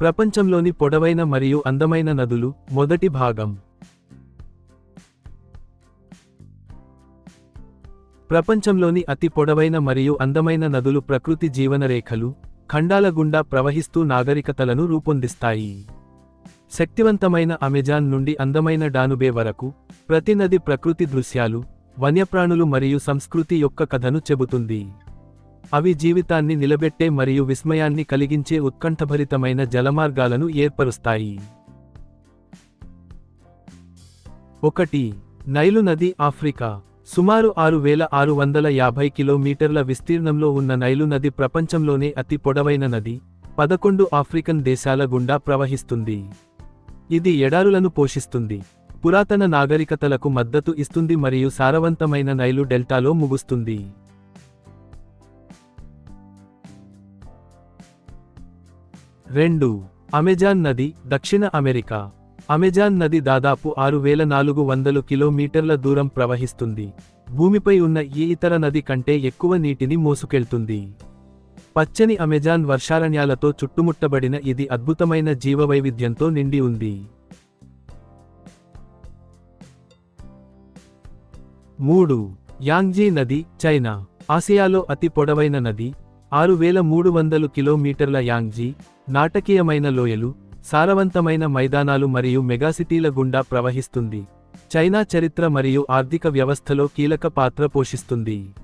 ప్రపంచంలోని పొడవైన మరియు అందమైన నదులు మొదటి భాగం. ప్రపంచంలోని అతి పొడవైన మరియు అందమైన నదులు ప్రకృతి జీవనరేఖలు ఖండాల గుండా ప్రవహిస్తూ నాగరికతలను రూపొందిస్తాయి. శక్తివంతమైన అమెజాన్ నుండి అందమైన డానుబే వరకు ప్రతి నది ప్రకృతి దృశ్యాలు వన్యప్రాణులు మరియు సంస్కృతి యొక్క కథను చెబుతుంది. అవి జీవితాన్ని నిలబెట్టే మరియు విస్మయాన్ని కలిగించే ఉత్కంఠభరితమైన జలమార్గాలను ఏర్పరుస్తాయి. ఒకటి నైలు నది ఆఫ్రికా. సుమారు ఆరు వేల ఆరు వందల యాభై కిలోమీటర్ల విస్తీర్ణంలో ఉన్న నైలు నది ప్రపంచంలోనే అతి పొడవైన నది పదకొండు ఆఫ్రికన్ దేశాల గుండా ప్రవహిస్తుంది. ఇది ఎడారులను పోషిస్తుంది పురాతన నాగరికతలకు మద్దతు ఇస్తుంది మరియు సారవంతమైన నైలు డెల్టాలో ముగుస్తుంది. రెండు. అమెజాన్ నది దక్షిణ అమెరికా. అమెజాన్ నది దాదాపు ఆరు వేల నాలుగు వందలు కిలోమీటర్ల దూరం ప్రవహిస్తుంది. భూమిపై ఉన్న ఏ ఇతర నది కంటే ఎక్కువ నీటిని మోసుకెళ్తుంది. పచ్చని అమెజాన్ వర్షారణ్యాలతో చుట్టుముట్టబడిన ఇది అద్భుతమైన జీవవైవిధ్యంతో నిండి ఉంది. మూడు. యాంగ్జీ నది చైనా. ఆసియాలో అతి పొడవైన నది ఆరు వేల మూడు వందలు కిలోమీటర్ల యాంగ్జీ నాటకీయమైన లోయలు సారవంతమైన మైదానాలు మరియు మెగాసిటీల గుండా ప్రవహిస్తుంది. చైనా చరిత్ర మరియు ఆర్థిక వ్యవస్థలో కీలక పాత్ర పోషిస్తుంది.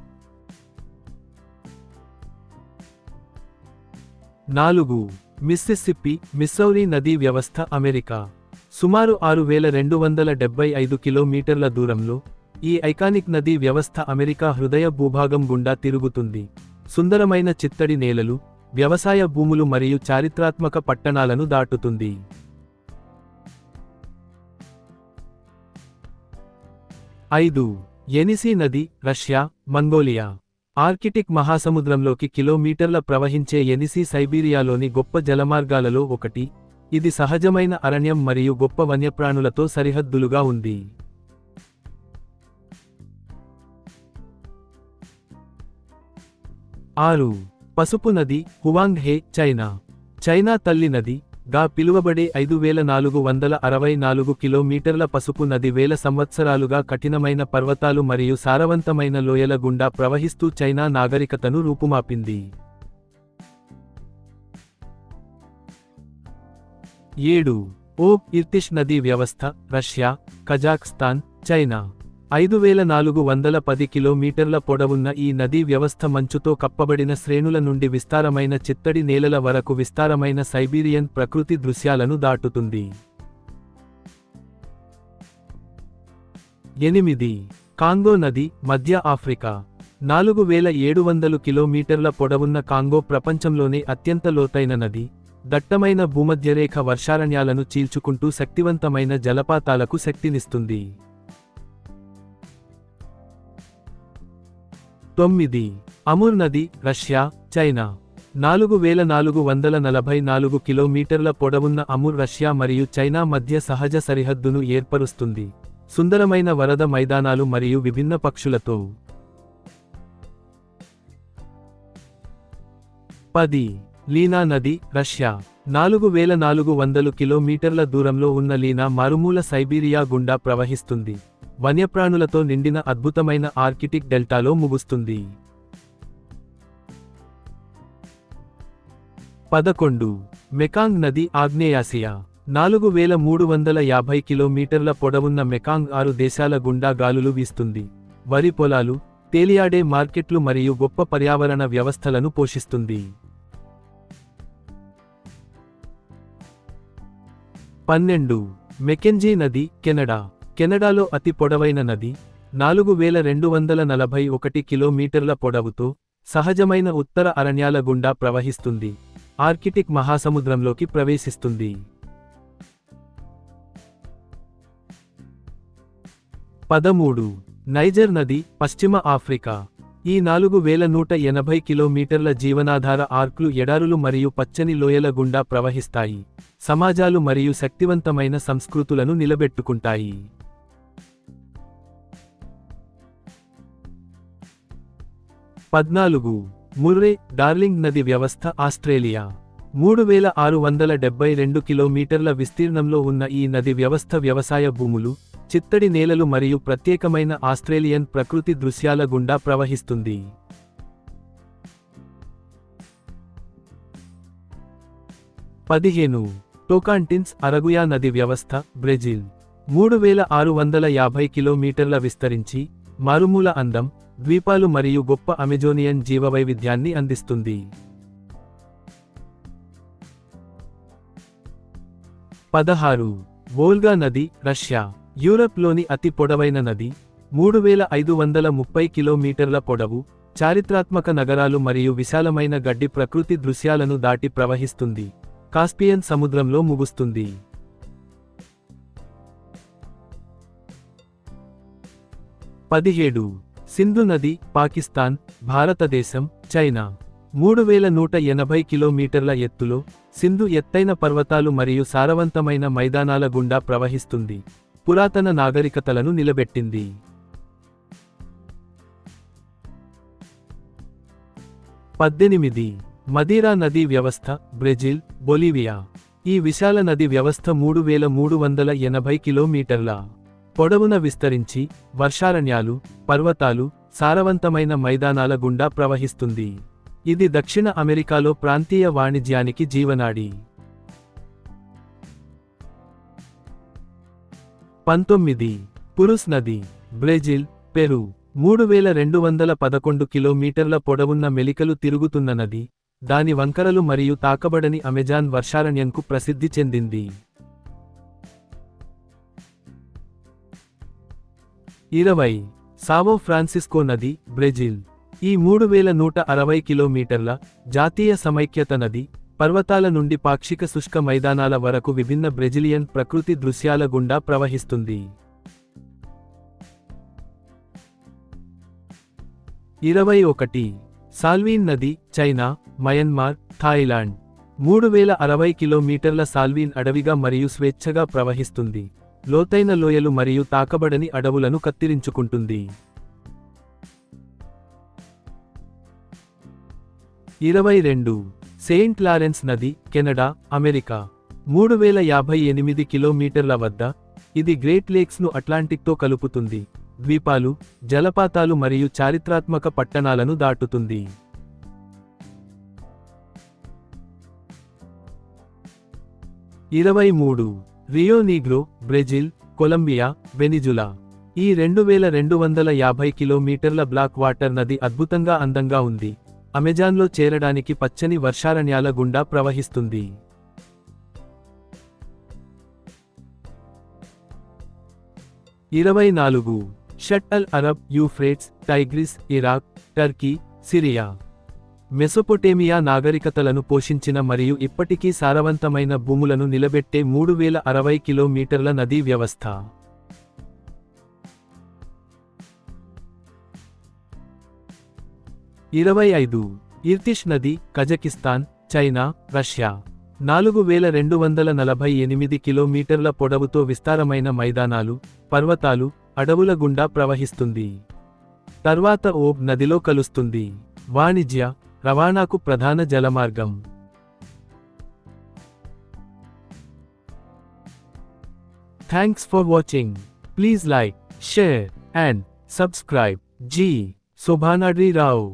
నాలుగు. మిస్సిస్సిప్పి మిస్సౌరీ నదీ వ్యవస్థ అమెరికా. సుమారు ఆరు వేల రెండు వందల డెబ్బై ఐదు కిలోమీటర్ల దూరంలో ఈ ఐకానిక్ నదీ వ్యవస్థ అమెరికా హృదయ భూభాగం గుండా తిరుగుతుంది. సుందరమైన చిత్తడి నేలలు వ్యవసాయ భూములు మరియు చారిత్రాత్మక పట్టణాలను దాటుతుంది. ఐదు. ఎనిసీ నది రష్యా మంగోలియా. ఆర్కిటిక్ మహాసముద్రంలోకి కిలోమీటర్ల ప్రవహించే ఎనిసీ సైబీరియాలోని గొప్ప జలమార్గాలలో ఒకటి. ఇది సహజమైన అరణ్యం మరియు గొప్ప వన్యప్రాణులతో సరిహద్దులుగా ఉంది. ఆరు. పసుపు నది హువాంగ్ హే చైనా. చైనా తల్లి నది గా పిలువబడే ఐదు వేల నాలుగు వందల అరవై నాలుగు కిలోమీటర్ల పసుపు నది వేల సంవత్సరాలుగా కఠినమైన పర్వతాలు మరియు సారవంతమైన లోయల గుండా ప్రవహిస్తూ చైనా నాగరికతను రూపుమాపింది. ఏడు. ఓ ఇర్తిష్ నదీ వ్యవస్థ రష్యా కజాక్స్తాన్ చైనా. ఐదు వేల నాలుగు వందల పది కిలోమీటర్ల పొడవున్న ఈ నదీ వ్యవస్థ మంచుతో కప్పబడిన శ్రేణుల నుండి విస్తారమైన చిత్తడి నేలల వరకు విస్తారమైన సైబీరియన్ ప్రకృతి దృశ్యాలను దాటుతుంది. ఎనిమిది. కాంగో నది మధ్య ఆఫ్రికా. నాలుగు వేల ఏడు వందలు కిలోమీటర్ల పొడవున్న కాంగో ప్రపంచంలోనే అత్యంత లోతైన నది. దట్టమైన భూమధ్యరేఖ వర్షారణ్యాలను చీల్చుకుంటూ శక్తివంతమైన జలపాతాలకు శక్తినిస్తుంది. తొమ్మిది. అముర్ నది రష్యా చైనా. నాలుగు వేల నాలుగు వందల నలభై నాలుగు కిలోమీటర్ల పొడవున్న అముర్ రష్యా మరియు చైనా మధ్య సహజ సరిహద్దును ఏర్పరుస్తుంది. సుందరమైన వరద మైదానాలు మరియు విభిన్న పక్షులతో. పది. లీనా నది రష్యా. నాలుగు వేల నాలుగు వందలు కిలోమీటర్ల దూరంలో ఉన్న లీనా మారుమూల సైబీరియా గుండా ప్రవహిస్తుంది. వన్యప్రాణులతో నిండిన అద్భుతమైన ఆర్కిటిక్ డెల్టాలో ముగుస్తుంది. పదకొండు. మెకాంగ్ నది ఆగ్నేయాసియా నాలుగు వేల మూడు వందల యాభై కిలోమీటర్ల పొడవున్న మెకాంగ్ ఆరు దేశాల గుండా గాలులు వీస్తుంది. వరి పొలాలు తేలియాడే మార్కెట్లు మరియు గొప్ప పర్యావరణ వ్యవస్థలను పోషిస్తుంది. పన్నెండు. మెకెంజీ నది కెనడా. కెనడాలో అతి పొడవైన నది నాలుగు వేల రెండు వందల నలభై ఒకటి కిలోమీటర్ల పొడవుతో సహజమైన ఉత్తర అరణ్యాల గుండా ప్రవహిస్తుంది ఆర్కిటిక్ మహాసముద్రంలోకి ప్రవేశిస్తుంది. పదమూడు. నైజర్ నది పశ్చిమ ఆఫ్రికా. ఈ నాలుగు వేల నూట ఎనభై కిలోమీటర్ల జీవనాధార ఆర్క్లు ఎడారులు మరియు పచ్చని లోయల గుండా ప్రవహిస్తాయి సమాజాలు మరియు శక్తివంతమైన సంస్కృతులను నిలబెట్టుకుంటాయి. పద్నాలుగు. ముర్రే డార్లింగ్ నది వ్యవస్థ ఆస్ట్రేలియా. మూడు వేల ఆరు వందల డెబ్బై రెండు కిలోమీటర్ల విస్తీర్ణంలో ఉన్న ఈ నది వ్యవస్థ వ్యవసాయ భూములు చిత్తడి నేలలు మరియు ప్రత్యేకమైన ఆస్ట్రేలియన్ ప్రకృతి దృశ్యాల గుండా ప్రవహిస్తుంది. పదిహేను. టోకాంటిన్స్ అరగుయా నది వ్యవస్థ బ్రెజిల్. మూడు వేల ఆరు వందల యాభై కిలోమీటర్ల విస్తరించి మారుమూల అందం ద్వీపాలు మరియు గొప్ప అమెజోనియన్ జీవవైవిధ్యాన్ని అందిస్తుంది. పదహారు. వోల్గా నది రష్యా. యూరప్లోని అతి పొడవైన నది మూడు వేల ఐదు వందల ముప్పై కిలోమీటర్ల పొడవు చారిత్రాత్మక నగరాలు మరియు విశాలమైన గడ్డి ప్రకృతి దృశ్యాలను దాటి ప్రవహిస్తుంది. కాస్పియన్ సముద్రంలో ముగుస్తుంది. పదిహేడు. సింధు నది పాకిస్తాన్ భారతదేశం చైనా. మూడు వేల నూట ఎనభై కిలోమీటర్ల ఎత్తులో సింధు ఎత్తైన పర్వతాలు మరియు సారవంతమైన మైదానాల గుండా ప్రవహిస్తుంది. పురాతన నాగరికతలను నిలబెట్టింది. పద్దెనిమిది. మదీరా నదీ వ్యవస్థ బ్రెజిల్ బొలీవియా. ఈ విశాల నది వ్యవస్థ మూడు వేల మూడు వందల ఎనభై కిలోమీటర్ల పొడవున విస్తరించి వర్షారణ్యాలు పర్వతాలు సారవంతమైన మైదానాల గుండా ప్రవహిస్తుంది. ఇది దక్షిణ అమెరికాలో ప్రాంతీయ వాణిజ్యానికి జీవనాడి. పంతొమ్మిది. పురుస్ నది బ్రెజిల్ పెరు మూడు వేల రెండు వందల పదకొండు కిలోమీటర్ల పొడవున్న మెలికలు తిరుగుతున్న నది దాని వంకరలు మరియు తాకబడని అమెజాన్ వర్షారణ్యంకు ప్రసిద్ధి చెందింది. ఇరవై సావో ఫ్రాన్సిస్కో నది బ్రెజిల్. ఈ మూడు వేల నూట అరవై కిలోమీటర్ల జాతీయ సమైక్యత నది పర్వతాల నుండి పాక్షిక శుష్క మైదానాల వరకు విభిన్న బ్రెజిలియన్ ప్రకృతి దృశ్యాల గుండా ప్రవహిస్తుంది. ఇరవై ఒకటి సాల్వీన్ నది చైనా మయన్మార్ థాయిలాండ్. మూడు వేల అరవై కిలోమీటర్ల సాల్వీన్ అడవిగా మరియు స్వేచ్ఛగా ప్రవహిస్తుంది. లోతైన లోయలు మరియు తాకబడని అడవులను కత్తిరించుకుంటుంది. ఇరవై రెండు. సెయింట్ లారెన్స్ నది కెనడా అమెరికా. మూడు వేల యాభై ఎనిమిది కిలోమీటర్ల వద్ద ఇది గ్రేట్ లేక్స్ను అట్లాంటిక్తో కలుపుతుంది. ద్వీపాలు జలపాతాలు మరియు చారిత్రాత్మక పట్టణాలను దాటుతుంది. ఇరవై మూడు. Rio Negro Brazil Colombia Venezuela. ఈ రెండు వేల రెండు వందల యాభై కిలోమీటర్ల బ్లాక్ వాటర్ నది అద్భుతంగా అందంగా ఉంది. అమెజాన్లో చేరడానికి పచ్చని వర్షారణ్యాల గుండా ప్రవహిస్తుంది. ఇరవై నాలుగు. Shatt al Arab Euphrates Tigris Iraq Turkey Syria. Mesopotamia నాగరికతలను పోషించిన మరియు ఇప్పటికీ సారవంతమైన భూములను నిలబెట్టే మూడు వేల అరవై కిలోమీటర్ల నదీ వ్యవస్థ. ఇరవై ఐదు. ఇర్తిష్ నది కజకిస్తాన్ చైనా రష్యా. నాలుగు వేల రెండు వందల నలభై ఎనిమిది కిలోమీటర్ల పొడవుతో విస్తారమైన మైదానాలు పర్వతాలు అడవుల గుండా ప్రవహిస్తుంది. తర్వాత ఓబ్ నదిలో కలుస్తుంది. వాణిజ్య రవాణాకు ప్రధాన జలమార్గం thanks for watching please like share and subscribe G Shobhanadri Rao